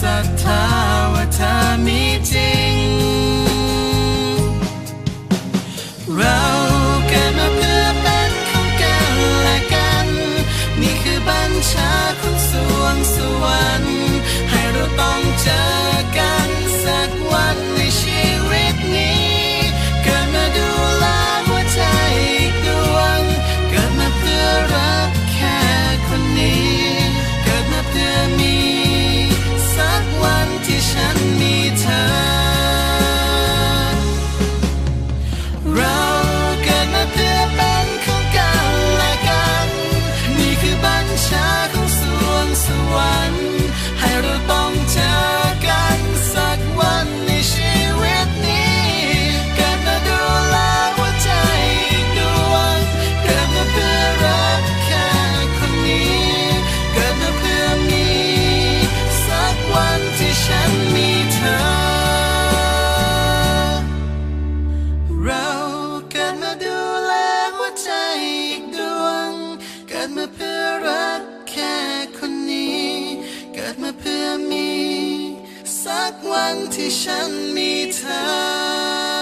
ศรัทธาว่าเธอมีจริง รักแค่คนนี้ เกิดมาเพื่อมี สักวันที่ฉันมีเธอ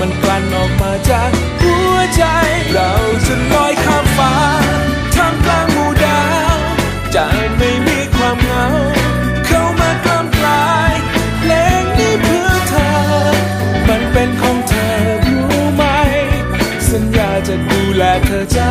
มันกลั่นออกมาจากหัวใจ เราจะลอยข้ามฟ้าท่ามกลางหมู่ดาวจะไม่มีความเหงา เข้ามากล้ำกลายเพลงนี้เพื่อเธอ มันเป็นของเธอรู้ไหม สัญญาจะดูแลเธอจา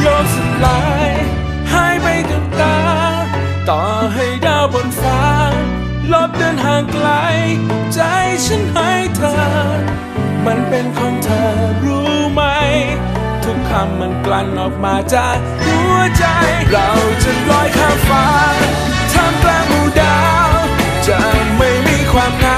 โยกสลายหายไปกับตา ต่อให้ดาวบนฟ้า ลบเดินห่างไกล ใจฉันให้เธอ มันเป็นของเธอรู้ไหม ทุกคำมันกลั่นออกมาจากหัวใจ เราจะลอยข้ามฟ้าท่ามกลางหมู่ดาว จะไม่มีความเหงา